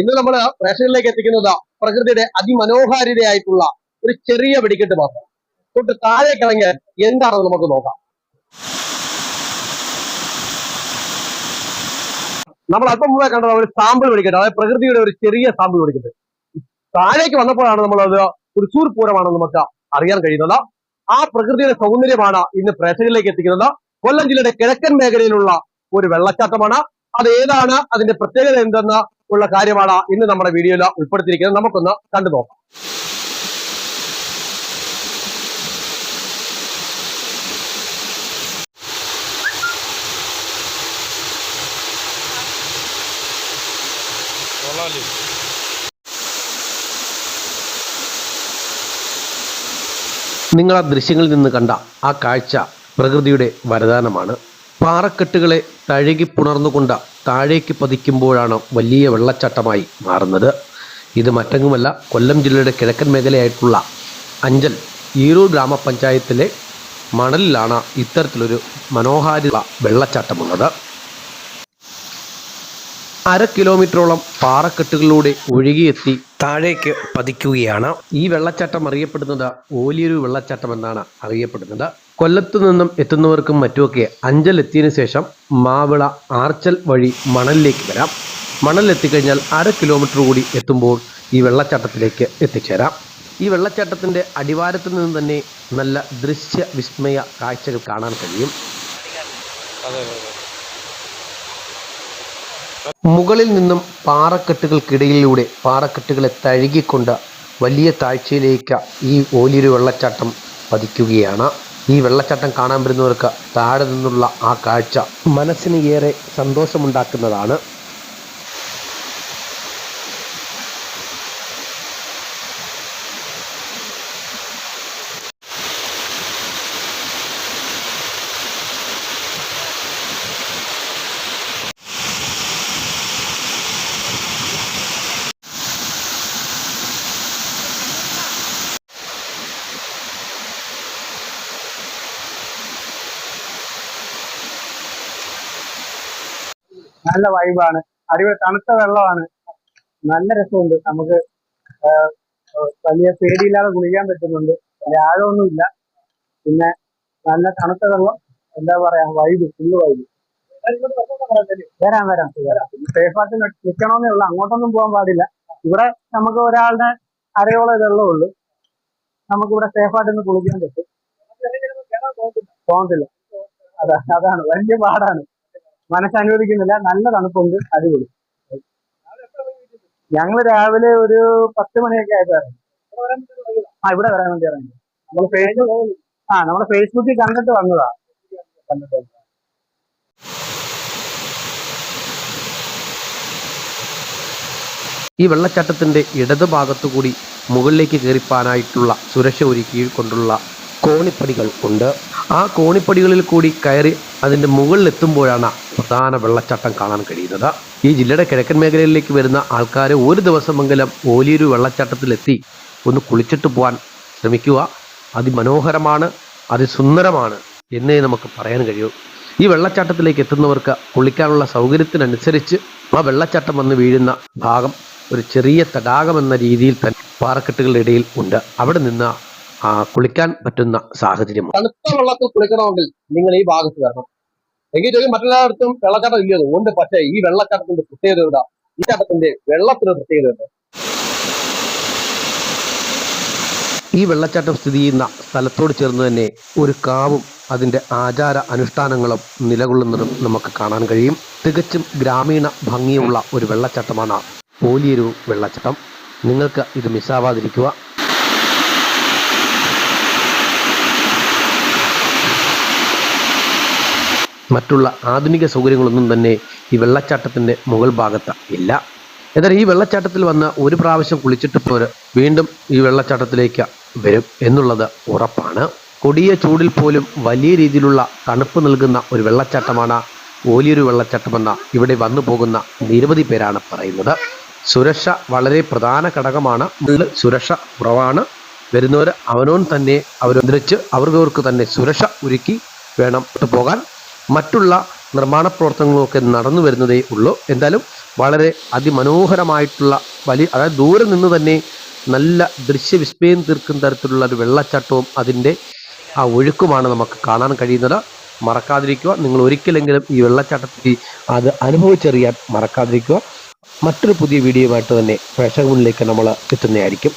ഇന്ന് നമ്മൾ പ്രേക്ഷകരിലേക്ക് എത്തിക്കുന്നത് പ്രകൃതിയുടെ അതിമനോഹാരിതയായിട്ടുള്ള ഒരു ചെറിയ വെടിക്കെട്ട് മാത്രം. തൊട്ട് താഴെ ഇറങ്ങിയാൽ എന്താണെന്ന് നമുക്ക് നോക്കാം. നമ്മൾ അല്പം മുമ്പേ കണ്ടത് ഒരു സാമ്പിൾ വെടിക്കെട്ട് അതായത് പ്രകൃതിയുടെ ഒരു ചെറിയ സാമ്പിൾ വെടിക്കെട്ട്. താഴേക്ക് വന്നപ്പോഴാണ് നമ്മൾ അത് തൃശ്ശൂർ പൂരമാണെന്ന് നമുക്ക് അറിയാൻ കഴിയുന്നത്. ആ പ്രകൃതിയുടെ സൗന്ദര്യമാണ് ഇന്ന് പ്രേക്ഷകരിലേക്ക് എത്തിക്കുന്നത്. കൊല്ലം ജില്ലയുടെ കിഴക്കൻ മേഖലയിലുള്ള ഒരു വെള്ളച്ചാട്ടമാണ്. അത് ഏതാണ്? അതിന്റെ പ്രത്യേകത എന്തെന്ന് ഉള്ള കാര്യമാണ് ഇന്ന് നമ്മുടെ വീഡിയോയിൽ ഉൾപ്പെടുത്തിയിരിക്കുന്നത്. നമുക്കൊന്ന് കണ്ടു നോക്കാം. നിങ്ങൾ ആ ദൃശ്യങ്ങളിൽ നിന്ന് കണ്ട ആ കാഴ്ച പ്രകൃതിയുടെ വരദാനമാണ്. പാറക്കെട്ടുകളെ തഴുകി പുണർന്നുകൊണ്ട് താഴേക്ക് പതിക്കുമ്പോഴാണ് വലിയ വെള്ളച്ചാട്ടമായി മാറുന്നത്. ഇത് മറ്റെങ്ങുമല്ല കൊല്ലം ജില്ലയുടെ കിഴക്കൻ മേഖലയായിട്ടുള്ള അഞ്ചൽ ഈരൂർ ഗ്രാമപഞ്ചായത്തിലെ മണലിലാണ് ഇത്തരത്തിലൊരു മനോഹാരിത വെള്ളച്ചാട്ടമുള്ളത്. അര കിലോമീറ്ററോളം പാറക്കെട്ടുകളിലൂടെ ഒഴുകിയെത്തി താഴേക്ക് പതിക്കുകയാണ്. ഈ വെള്ളച്ചാട്ടം അറിയപ്പെടുന്നത് ഓലിയൊരു വെള്ളച്ചാട്ടം എന്നാണ് അറിയപ്പെടുന്നത്. കൊല്ലത്തു നിന്നും എത്തുന്നവർക്കും മറ്റുമൊക്കെ അഞ്ചൽ എത്തിയതിനു ശേഷം മാവിള ആർച്ചൽ വഴി മണലിലേക്ക് വരാം. മണലിൽ എത്തിക്കഴിഞ്ഞാൽ അര കിലോമീറ്റർ കൂടി എത്തുമ്പോൾ ഈ വെള്ളച്ചാട്ടത്തിലേക്ക് എത്തിച്ചേരാം. ഈ വെള്ളച്ചാട്ടത്തിന്റെ അടിവാരത്തിൽ നിന്ന് തന്നെ നല്ല ദൃശ്യ വിസ്മയ കാഴ്ചകൾ കാണാൻ കഴിയും. അതെ അതെ. മുകളിൽ നിന്നും പാറക്കെട്ടുകൾക്കിടയിലൂടെ പാറക്കെട്ടുകളെ തഴുകിക്കൊണ്ട് വലിയ താഴ്ചയിലേക്ക് ഈ ഓലിയൊരു വെള്ളച്ചാട്ടം പതിക്കുകയാണ്. ഈ വെള്ളച്ചാട്ടം കാണാൻ വരുന്നവർക്ക് താഴെ നിന്നുള്ള ആ കാഴ്ച മനസ്സിന് ഏറെ സന്തോഷമുണ്ടാക്കുന്നതാണ്. നല്ല വൈബാണ് അടിപൊളി തണുത്ത വെള്ളമാണ്. നല്ല രസമുണ്ട്. നമുക്ക് വലിയ പേടിയില്ലാതെ കുളിക്കാൻ പറ്റുന്നുണ്ട്. വലിയ ആഴമൊന്നുമില്ല. പിന്നെ നല്ല തണുത്ത വെള്ളം എന്താ പറയാ വൈബ് ഫുള്ള് വൈബ് വരാം വരാം വരാം. സേഫായിട്ട് നിൽക്കണമെന്നേ ഉള്ളൂ. അങ്ങോട്ടൊന്നും പോകാൻ പാടില്ല. ഇവിടെ നമുക്ക് ഒരാളുടെ അരയോളം ഇതെല്ലാം ഉള്ളൂ. നമുക്കിവിടെ സേഫായിട്ട് ഒന്ന് കുളിക്കാൻ പറ്റും. പോകത്തില്ല. അതാ അതാണ്. വലിയ പാടാണ്. മനസ്സനുവദിക്കുന്നില്ല. നല്ല തണുപ്പുണ്ട്. അടിപൊളി. ഞങ്ങൾ രാവിലെ ഒരു പത്ത് മണിയൊക്കെ ആയിട്ടാണ് ആ ഇവിടെ വരാൻ വേണ്ടി ഇറങ്ങി. നമ്മൾ ഫേസ്ബുക്ക് ആ നമ്മൾ ഫേസ്ബുക്കിൽ കണ്ടിട്ട് വന്നതാ. കണ്ടിട്ട്. ഈ വെള്ളച്ചാട്ടത്തിന്റെ ഇടതുഭാഗത്തുകൂടി മുകളിലേക്ക് കയറിപ്പാനായിട്ടുള്ള സുരക്ഷ ഒരുക്കിക്കൊണ്ടുള്ള കോണിപ്പടികൾ ഉണ്ട്. ആ കോണിപ്പടികളിൽ കൂടി കയറി അതിന്റെ മുകളിൽ എത്തുമ്പോഴാണ് പ്രധാന വെള്ളച്ചാട്ടം കാണാൻ കഴിയുന്നത്. ഈ ജില്ലയുടെ കിഴക്കൻ മേഖലയിലേക്ക് വരുന്ന ആൾക്കാർ ഒരു ദിവസമെങ്കിലും ഓലിയൊരു വെള്ളച്ചാട്ടത്തിലെത്തി ഒന്ന് കുളിച്ചിട്ട് പോകാൻ ശ്രമിക്കുക. അതിമനോഹരമാണ് അതിസുന്ദരമാണ് എന്നേ നമുക്ക് പറയാൻ കഴിയൂ. ഈ വെള്ളച്ചാട്ടത്തിലേക്ക് എത്തുന്നവർക്ക് കുളിക്കാനുള്ള സൗകര്യത്തിനനുസരിച്ച് ആ വെള്ളച്ചാട്ടം വന്ന് വീഴുന്ന ഭാഗം ഒരു ചെറിയ തടാകം എന്ന രീതിയിൽ തന്നെ പാറക്കെട്ടുകളുടെ ഇടയിൽ ഉണ്ട്. അവിടെ നിന്ന് കുളിക്കാൻ പറ്റുന്ന സാഹചര്യം തണുത്ത വെള്ളത്തിൽ കുളിക്കണമെങ്കിൽ നിങ്ങൾ ഈ ഭാഗത്ത് വരണം. എങ്കിൽ ചോദിക്കും മറ്റെല്ലായിടത്തും വെള്ളച്ചാട്ടം ഇല്ലത് ഉണ്ട് പക്ഷേ ഈ വെള്ളച്ചാട്ടത്തിന്റെ പ്രത്യേകത എന്താ? ഈ ചാട്ടത്തിന്റെ വെള്ളത്തിന് പ്രത്യേകത ഉണ്ട് ഈ വെള്ളച്ചാട്ടം സ്ഥിതി ചെയ്യുന്ന സ്ഥലത്തോട് ചേർന്ന് തന്നെ ഒരു കാവും അതിന്റെ ആചാര അനുഷ്ഠാനങ്ങളും നിലകൊള്ളുന്നതും നമുക്ക് കാണാൻ കഴിയും. തികച്ചും ഗ്രാമീണ ഭംഗിയുള്ള ഒരു വെള്ളച്ചാട്ടമാണ് പോലിയൊരു വെള്ളച്ചാട്ടം. നിങ്ങൾക്ക് ഇത് മിസ്സാവാതിരിക്കുക മറ്റുള്ള ആധുനിക സൗകര്യങ്ങളൊന്നും തന്നെ ഈ വെള്ളച്ചാട്ടത്തിന്റെ മുകൾ ഭാഗത്ത് ഇല്ല. എന്നാൽ ഈ വെള്ളച്ചാട്ടത്തിൽ വന്ന ഒരു പ്രാവശ്യം കുളിച്ചിട്ട് പോര് വീണ്ടും ഈ വെള്ളച്ചാട്ടത്തിലേക്ക് വരും എന്നുള്ളത് ഉറപ്പാണ്. കൊടിയ ചൂടിൽ പോലും വലിയ രീതിയിലുള്ള തണുപ്പ് നൽകുന്ന ഒരു വെള്ളച്ചാട്ടമാണ് ഓലിയൊരു വെള്ളച്ചാട്ടമെന്ന ഇവിടെ വന്നു പോകുന്ന നിരവധി പേരാണ് പറയുന്നത്. സുരക്ഷ വളരെ പ്രധാന ഘടകമാണ്. സുരക്ഷ കുറവാണ്. വരുന്നവർ അവനോൻ തന്നെ അവരൊന്നിച്ച് അവർക്കവർക്ക് തന്നെ സുരക്ഷ ഒരുക്കി വേണം പോകാൻ. മറ്റുള്ള നിർമ്മാണ പ്രവർത്തനങ്ങളൊക്കെ നടന്നു വരുന്നതേ ഉള്ളൂ. എന്തായാലും വളരെ അതിമനോഹരമായിട്ടുള്ള വലിയ അതായത് ദൂരെ നിന്ന് തന്നെ നല്ല ദൃശ്യവിസ്മയം തീർക്കുന്ന തരത്തിലുള്ള ഒരു വെള്ളച്ചാട്ടവും അതിന്റെ ആ ഒഴുക്കുമാണ് നമുക്ക് കാണാൻ കഴിയുന്നത്. മറക്കാതിരിക്കുക. നിങ്ങൾ ഒരിക്കലെങ്കിലും ഈ വെള്ളച്ചാട്ടത്തിൽ അത് അനുഭവിച്ചറിയാൻ മറക്കാതിരിക്കുക. മറ്റൊരു പുതിയ വീഡിയോയുമായിട്ട് തന്നെ പ്രേക്ഷക മുന്നിലേക്ക് നമ്മൾ എത്തുന്നതായിരിക്കും.